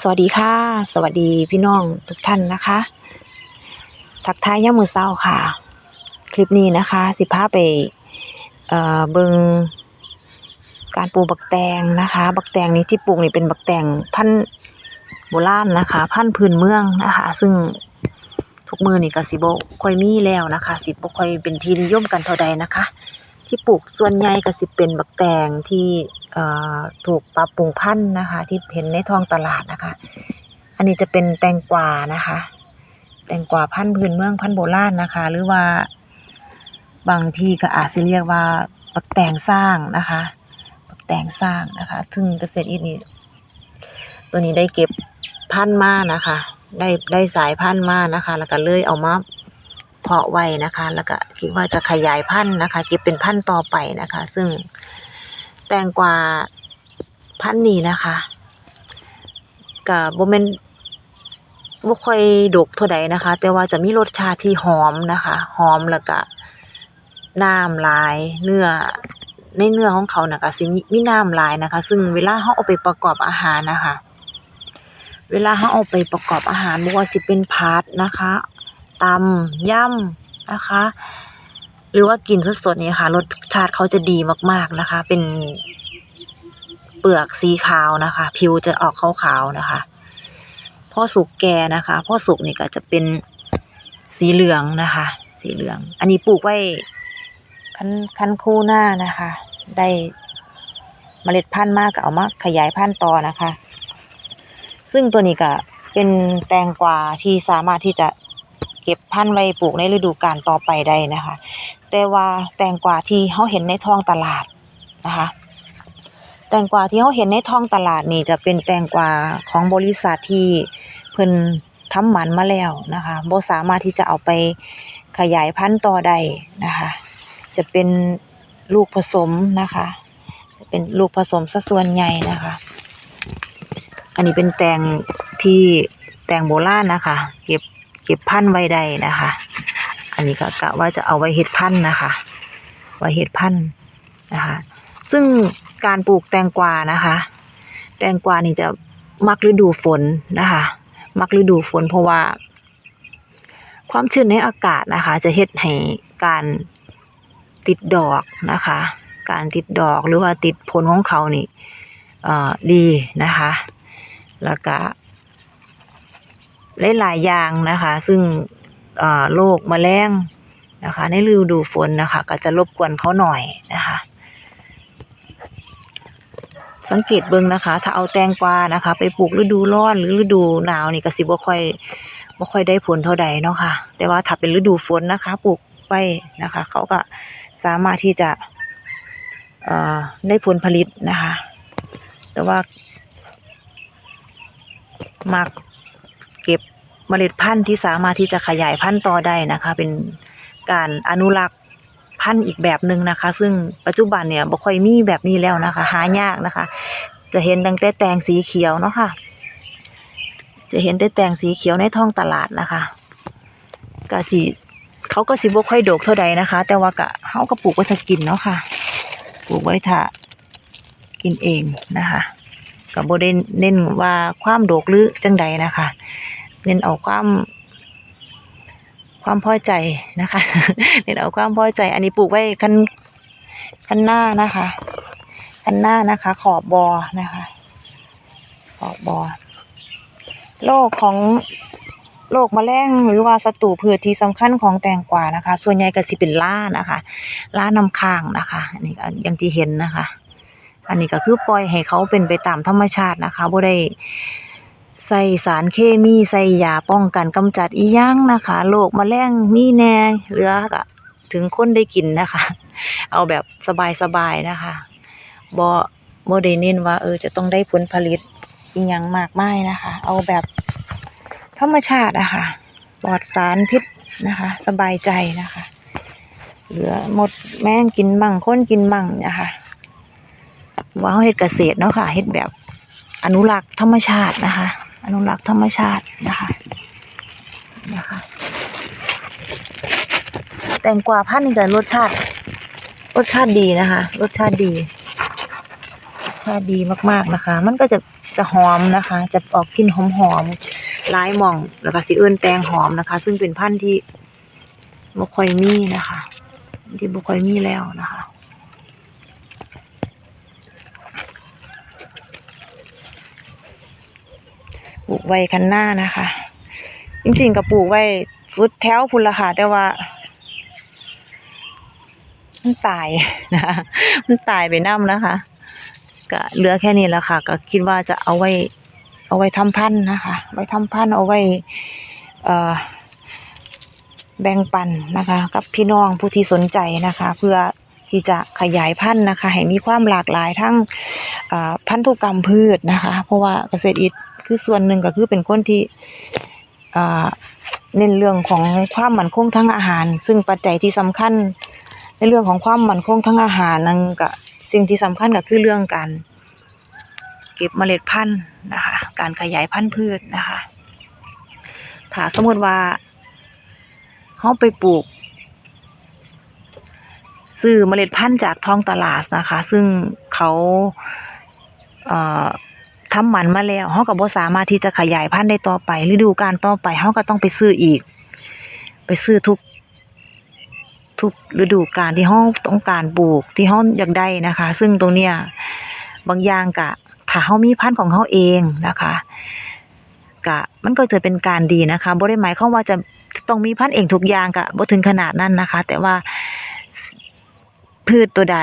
สวัสดีค่ะ สวัสดีพี่น้องทุกท่านนะคะ ทักทายย่ามือเศร้าค่ะ คลิปนี้นะคะ สิพาไปเอ่อเบิงการปลูกบักแตงนะคะ บักแตงนี้ที่ปลูกนี่เป็นบักแตงพันธุ์โบราณนะคะ พันธุ์พื้นเมืองนะคะ ซึ่งทุกมือนี่ก็สิบค่อยมีแล้วนะคะ สิบค่อยเป็นที่นิยมกันเท่าใดนะคะ ที่ปลูกส่วนใหญ่ก็สิเป็นบักแตงที่ถูกปรับปรุงพันธุ์นะคะ ที่เห็นในท้องตลาดนะคะ อันนี้จะเป็นแตงกวานะคะ แตงกวาพันธุ์พื้นเมืองพันธุ์โบราณนะคะ หรือว่าบางที่ก็อาจจะเรียกว่าบักแตงสร้างนะคะบักแตงสร้างนะคะซึ่งเกษตรอินนี่ตัวนี้ได้เก็บพันธุ์มานะคะ ได้ได้สายพันธุ์มานะคะ แล้วก็เลยเอามา เพาะไว้นะคะ แล้วก็คิดว่าจะขยายพันธุ์นะคะเก็บเป็นพันธุ์ต่อไปนะคะ ซึ่งแตงกวาพันธุ์นี้นะคะกับโบเมนบ่ค่อยดกเท่าใดนะคะ แต่ว่าจะมีรสชาติที่หอมนะคะหอมแล้วก็น้ำลายเนื้อในเนื้อของเขาน่ะก็สิมีมีน้ำลายนะคะ ซึ่งเวลาเราเอาไปประกอบอาหารนะคะ เวลาเราเอาไปประกอบอาหารบ่ว่าสิเป็นผัดนะคะ ตำย่ำนะคะ หรือว่ากินสดๆนี่ค่ะรสชาติเขาจะดีมากๆนะคะ เป็นเปลือกสีขาวนะคะ ผิวจะออกขาวๆนะคะพอสุกแก่นะคะพอสุกนี่ก็จะเป็นสีเหลืองนะคะ สีเหลือง อันนี้ปลูกไว้คันคันคู่หน้านะคะ ได้เมล็ดพันธุ์มากก็เอามาขยายพันธุ์ต่อนะคะ ซึ่งตัวนี้ก็เป็นแตงกวาที่สามารถที่จะ เก็บพันธุ์ไว้ปลูกในฤดูกาลต่อไปได้นะคะ แต่ว่าแตงกวาที่เขาเห็นในท้องตลาดนะคะแตงกวาที่เขาเห็นในท้องตลาดนี่จะเป็นแตงกวาของบริษัทที่เพิ่นทำหมันมาแล้วนะคะบ่สามารถที่จะเอาไปขยายพันธุ์ต่อได้นะคะ จะเป็นลูกผสมนะคะ เป็นลูกผสมซะส่วนใหญ่นะคะ อันนี้เป็นแตงที่แตงโบราณนะคะ เก็บ ก็บพันธุ์ไว้ได้นะคะ อันนี้ก็กะว่าจะเอาไว้เฮ็ดพันธุ์นะคะ ไว้เฮ็ดพันธุ์นะคะ ซึ่งการปลูกแตงกวานะคะ แตงกวานี่จะมักฤดูฝนนะคะ มักฤดูฝนเพราะว่า ความชื้นในอากาศนะคะ จะเฮ็ดให้การติดดอกนะคะ การติดดอกหรือว่าติดผลของเขานี่ดีนะคะ แล้วก็ หลายๆอย่างนะคะ ซึ่งโรคแมลงนะคะ ในฤดูฝนนะคะ ก็จะรบกวนเขาหน่อยนะคะ สังเกตเบิ่งนะคะ ถ้าเอาแตงกวานะคะ ไปปลูกฤดูร้อนหรือฤดูหนาวนี่ก็สิบ่ค่อยบ่ค่อยได้ผลเท่าใดเนาะค่ะ แต่ว่าถ้าเป็นฤดูฝนนะคะปลูกไปนะคะ เขาก็สามารถที่จะเอ่อได้ผลผลิตนะคะ แต่ว่ามัก เมล็ดพันธุ์ที่สามารถที่จะขยายพันธุ์ต่อได้นะคะ เป็นการอนุรักษ์พันธุ์อีกแบบหนึ่งนะคะ ซึ่งปัจจุบันเนี่ยบ่ค่อยมีแบบนี้แล้วนะคะ หายากนะคะ จะเห็นตั้งแต่แตงสีเขียวเนาะค่ะ จะเห็นแต่แตงสีเขียวในท้องตลาดนะคะก็สิเขาก็สิบ่ค่อยดกเท่าใดนะคะ แต่ว่าก็เฮาก็ปลูกไว้ถ้ากินเนาะค่ะ ปลูกไว้ถ้ากินเองนะคะก็บ่ได้เน้นว่าความโดกหรือจังใดนะคะ เน้นเอาความ ความพอใจนะคะ เน้นเอาความพอใจ อันนี้ปลูกไว้คันคันหน้านะคะคันหน้านะคะ ขอบบอนะคะ ขอบบอโรคของโรคแมลงหรือว่าศัตรูพืชที่สำคัญของแตงกวานะคะ ส่วนใหญ่ก็สิเป็นล่านะคะล่าน้ำค้างนะคะอันนี้ก็อย่างที่เห็นนะคะ อันนี้ก็คือปล่อยให้เขาเป็นไปตามธรรมชาตินะคะบ่ได้ ใส่สารเคมีใส่ยาป้องกันกำจัดอีหยังนะคะโรคแมลงมีแหน่เหลือก็ถึงคนได้กินนะคะ เอาแบบสบายๆนะคะบ่บ่ได้เน้นว่า เออจะต้องได้ผลผลิตอีหยังมากมายนะคะ เอาแบบธรรมชาติอะค่ะปลอดสารพิษนะคะ สบายใจนะคะ เหลือหมดแม่งกินมั่งค้นกินมั่งนะคะว่าเราเฮ็ดเกษตรเนาะค่ะเฮ็ดแบบอนุรักษ์ธรรมชาตินะคะ อนุรักษ์ธรรมชาตินะคะนะคะ แตงกวาพันนี่ก็รสชาติ รสชาติดีนะคะ รสชาติดี ชาติดีมากๆนะคะ มันก็จะจะหอมนะคะ จะออกกลิ่นหอมหอมลายหม่องแล้วก็สิเอิ้นแตงหอมนะคะ ซึ่งเป็นพันธุ์ที่บ่ค่อยมีนะคะ ที่บ่ค่อยมีแล้วนะคะ ลูกไว้คันหน้านะคะ จริงๆก็ปลูกไว้สุดแถวพุ่นละค่ะ แต่ว่า มันตายนะคะมันตายไปน้ำนะคะ ก็เหลือแค่นี้แหละค่ะ ก็คิดว่าจะเอาไว้ เอาไว้ทำพันธุ์นะคะ ไว้ทำพันธุ์เอาไว้ เอ่อแบ่งปันนะคะ กับพี่น้องผู้ที่สนใจนะคะ เพื่อที่จะขยายพันธุ์นะคะ ให้มีความหลากหลายทั้งเอ่อพันธุกรรมพืชนะคะ เพราะว่าเกษตรอิฐ คือส่วนหนึ่งก็คือเป็นคนที่เน้นเรื่องของความมั่นคงทางอาหาร ซึ่งปัจจัยที่สำคัญ ในเรื่องของความมั่นคงทางอาหารนั่นก็สิ่งที่สำคัญก็คือเรื่องการเก็บเมล็ดพันธุ์นะคะ การขยายพันธุ์พืชนะคะ ถ้าสมมติว่าเฮาไปปลูกซื้อเมล็ดพันธุ์จากท้องตลาดนะคะ ซึ่งเขาเอ่อ ทำหมันมาแล้วเฮาก็บ่สามารถที่จะขยายพันธุ์ได้ต่อไปฤดูกาลต่อไปเฮาก็ต้องไปซื้ออีก ไปซื้อทุก ทุกฤดูกาลที่เฮาต้องการปลูกที่เฮาอยากได้นะคะ ซึ่งตรงเนี้ยบางอย่างก็ถ้าเฮามีพันธุ์ของเฮาเองนะคะก็มันก็จะเป็นการดีนะคะบ่ได้หมายความว่าจะต้องมีพันธุ์เองทุกอย่างก็บ่ถึงขนาดนั้นนะคะ แต่ว่าพืชตัวใด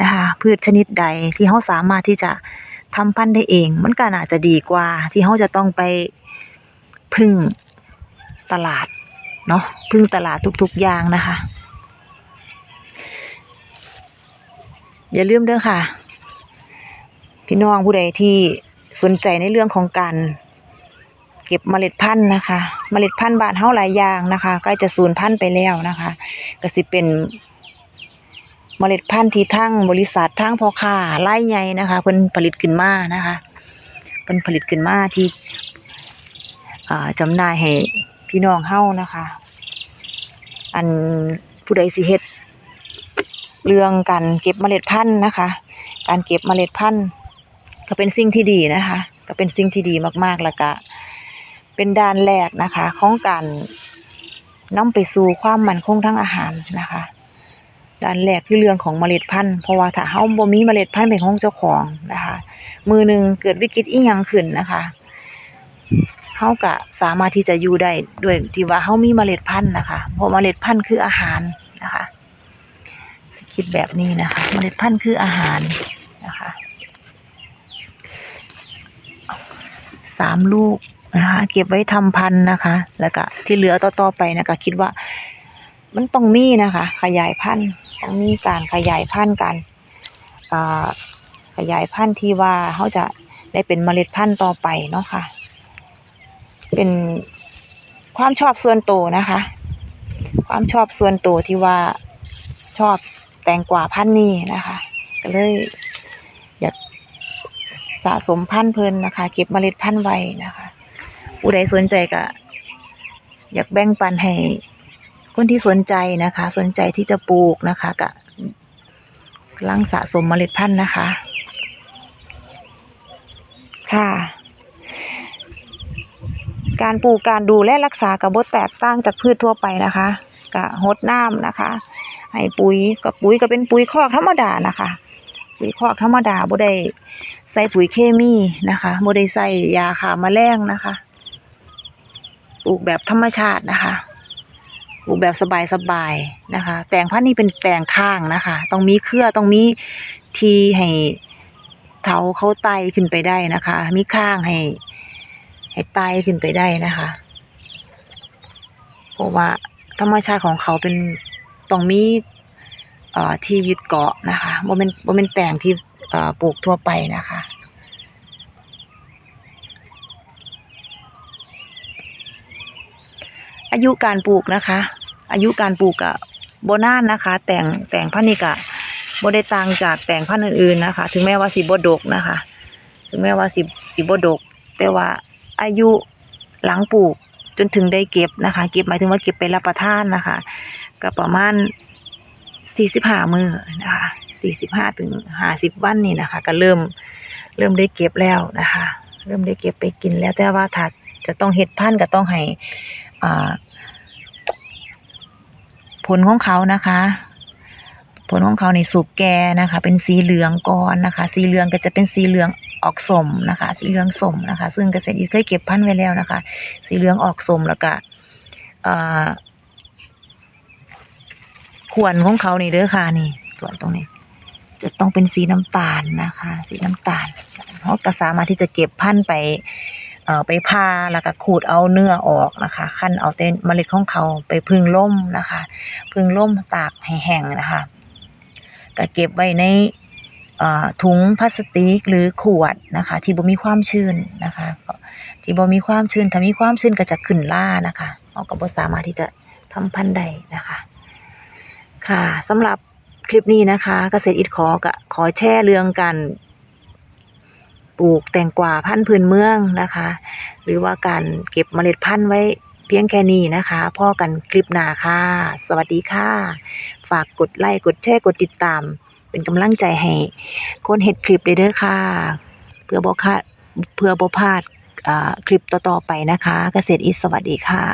นะคะ พืชชนิดใดที่เฮาสามารถที่จะ ทำพันธุ์ได้เอง มันก็น่าจะดีกว่า ที่เฮาจะต้องไปพึ่งตลาดเนาะพึ่งตลาดทุกๆอย่างนะคะ อย่าลืมเด้อค่ะ พี่น้องผู้ใดที่สนใจในเรื่องของการเก็บเมล็ดพันธุ์นะคะ เมล็ดพันธุ์บ้านเฮาหลายอย่างนะคะ ใกล้จะสูญพันธุ์ไปแล้วนะคะ ก็สิเป็น เมล็ดพันธุ์ที่ทั้งบริษัททั้งพ่อค้ารายใหญ่นะคะเพิ่นผลิตขึ้นมานะคะเพิ่นผลิตขึ้นมาที่อ่าจำหน่ายให้พี่น้องเฮานะคะ อันผู้ใดสิเฮ็ดเรื่องการเก็บเมล็ดพันธุ์นะคะ การเก็บเมล็ดพันธุ์ก็เป็นสิ่งที่ดีนะคะ ก็เป็นสิ่งที่ดีมากๆแล้วก็เป็นด้านแรกนะคะ ของการนำไปสู่ความมั่นคงทางอาหารนะคะ ด้านแรกคือเรื่องของเมล็ดพันธุ์เพราะว่าถ้าเฮาบ่มีเมล็ดพันธุ์เป็นของเจ้าของนะคะ มือหนึ่งเกิดวิกฤตอีหยังขึ้นนะคะเฮาก็สามารถที่จะอยู่ได้ด้วยที่ว่าเฮามีเมล็ดพันธุ์นะคะเพราะเมล็ดพันธุ์คืออาหารนะคะคิดแบบนี้นะคะ เมล็ดพันธุ์คืออาหารนะคะสามลูกนะคะเก็บไว้ทำพันธุ์นะคะ แล้วก็ที่เหลือต่อๆไปนะคะคิดว่า มันต้องมีนะคะ ขยายพันธุ์ต้องมีการขยายพันธุ์การขยายพันธุ์ที่ว่าเขาจะได้เป็นเมล็ดพันธุ์ต่อไปเนาะค่ะ เป็นความชอบส่วนตัวนะคะ ความชอบส่วนตัวที่ว่าชอบแตงกวาพันธุ์นี้นะคะก็เลยอยากสะสมพันธุ์เพลินนะคะ เก็บเมล็ดพันธุ์ไว้นะคะ ผู้ใดสนใจก็อยากแบ่งปันให้ คนที่สนใจนะคะ สนใจที่จะปลูกนะคะกะกำลังสะสมเมล็ดพันธุ์นะคะ ค่ะ การปลูกการดูแลรักษากับบดแตกต่างจากพืชทั่วไปนะคะกะหดน้ำนะคะ ให้ปุ๋ยกับปุ๋ยก็เป็นปุ๋ยคอกธรรมดานะคะ ปุ๋ยคอกธรรมดาบ่ได้ใส่ปุ๋ยเคมีนะคะบ่ได้ใส่ยาฆ่าแมลงนะคะ ปลูกแบบธรรมชาตินะคะ ปลูกแบบสบายๆนะคะ แต่งพันธุ์นี้เป็นแต่งข้างนะคะ ต้องมีเครือต้องมีทีให้เถาเขาไตขึ้นไปได้นะคะ มีข้างให้ให้ไตขึ้นไปได้นะคะเพราะว่าธรรมชาติของเขาเป็นต้องมีอ่อที่ยึดเกาะนะคะบ่เป็นบ่เป็นแต่งที่อ่อปลูกทั่วไปนะคะ อายุการปลูกนะคะ อายุการปลูกอะโบนานนะคะ แต่งแต่งพันธุ์นี่กะโบได้ต่างจากแต่งพันธุ์อื่นๆนะคะ ถึงแม้ว่าสิบดกนะคะ ถึงแม้ว่าสิสิบดก แต่ว่าอายุหลังปลูกจนถึงได้เก็บนะคะ เก็บหมายถึงว่าเก็บไปรับประทานนะคะก็ประมาณสี่สิบห้ามือนะคะสี่สิบห้าถึงห้าสิบวันนี่นะคะ ก็เริ่มเริ่มได้เก็บแล้วนะคะ เริ่มได้เก็บไปกินแล้วแต่ว่าถ้าจะต้องเฮ็ดพันธุ์ก็ต้องให้ ผลของเขานะคะ ผลของเขาในสุกแกนะคะ เป็นสีเหลืองก่อนนะคะ สีเหลืองก็จะเป็นสีเหลืองออกสมนะคะ สีเหลืองสมนะคะ ซึ่งเกษตรอินเคยเก็บพันธุ์ไว้แล้วนะคะ สีเหลืองออกสมแล้วก็ขวนของเขานี่เด้อค่ะนี่ ส่วนตรงนี้ จะต้องเป็นสีน้ำตาลนะคะ สีน้ำตาลเขาก็สามารถที่จะเก็บพันธุ์ไป เอ่อไปพาแล้วก็ขูดเอาเนื้อออกนะคะคั้นเอาแต่เมล็ดของเขาไปพึ่งล่มนะคะ พึ่งล่มตากให้แห้งนะคะก็เก็บไว้ในถุงพลาสติกหรือขวดนะคะ ที่บ่มีความชื้นนะคะที่บ่มีความชื้นถ้ามีความชื้นก็จะขึ้นล่านะคะเราก็บ่สามารถที่จะทำพันธุ์ได้นะคะ ค่ะสำหรับคลิปนี้นะคะ เกษตรอิดขอก็ขอแช่เรื่องการ ปลูกแตงกวาพันธุ์พื้นเมืองนะคะ หรือว่าการเก็บเมล็ดพันธุ์ไว้เพียงแค่นี้นะคะพ่อกันคลิปหน้าค่ะ สวัสดีค่ะ ฝากกดไลค์กดแชร์กดติดตาม เป็นกำลังใจให้คนเฮ็ดคลิปเด้อค่ะ เพื่อบ่ค่ะเพื่อบ่พลาดคลิปต่อๆไปนะคะ เกษตรอิสสวัสดีค่ะ